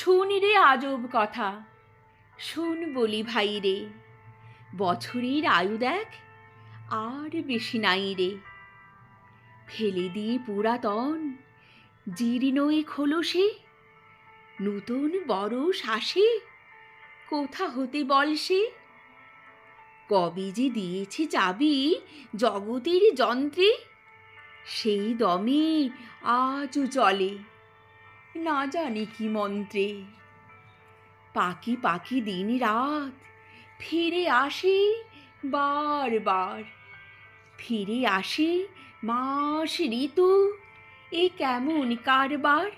শুন রে আজব কথা। শুন বলি ভাই রে, বছরের আয়ু দেখ, আর বেশি নাই রে। ফেলে দিয়ে পুরাতন জীর্ণই খোলসে নূতন বড় শ্বাসে কোথা হতে বল সে? কবে যে দিয়েছে চাবি জগতের যন্ত্রে, সেই দমে আজও চলে। না জানি কি মন্ত্রে। পাখি পাখি দিন রাত ফিরে আসে বারবার ফিরে আসে মাস ঋতু, এ কেমন কারবার?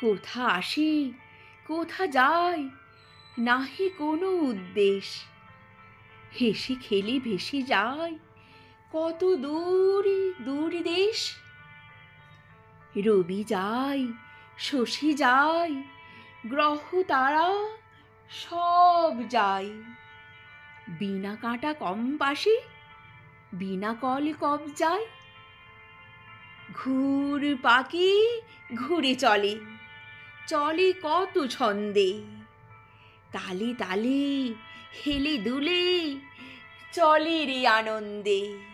কোথা আসি, কোথা যায়, নাহি কোনো উদ্দেশ। হেসে খেলে ভেসে যায়, কত দূর দূর দেশ। রবি যায় শশী যায় গ্রহ তারা সব যায় বিনা কাঁটা কম পাশে, বিনা কল কব যায় ঘুর পাখি, ঘুরে চলে চলে কত ছন্দে। তালে তালে, হেলে দুলে, চলে রে আনন্দে।